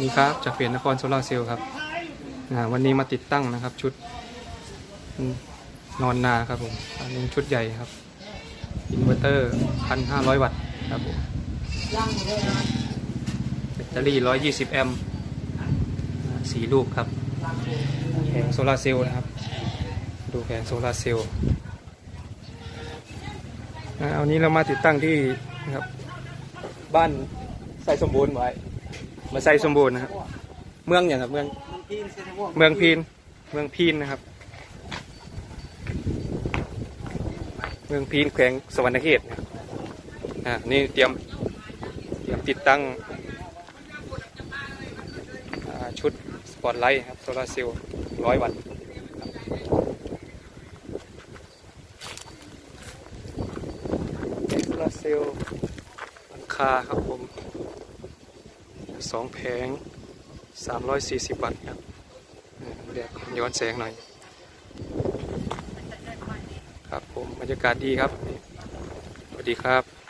นี่ครับจากเปลี่ยนนครโซลาร์เซลล์ครับวันนี้มาติดตั้งนะครับ ชุดนอนนาครับผมอันนี้ชุดใหญ่ครับอินเวอร์เตอร์พันห้าร้อยวัตต์ครับผมแบตเตอรี่ร้อยยี่สิบแอมป์สีลูกครับแผงโซลาร์เซลล์นะครับ ดูแผงโซลาร์เซลล์อ่าเอานี้เรามาติดตั้งที่นะครับบ้าน ใส่สมบูรณ์ไว้ มาใส่สมบูรณ์นะครับ เมืองอย่างครับเมือง เมืองพีน เมืองพีนนะครับ เมืองพีนแขวงสวรรณเขตนะครับอ่านี่เตรียม เตรียมติดตั้งอ่าชุดสปอตไลท์ครับโซลาร์เซลล์ร้อยวัตต์โซลาร์เซลล์หลังคาครับผม สองแผง340วัตต์ครับแดดย้อนแสงหน่อยครับผมบรรยากาศดีครับ สวัสดีครับ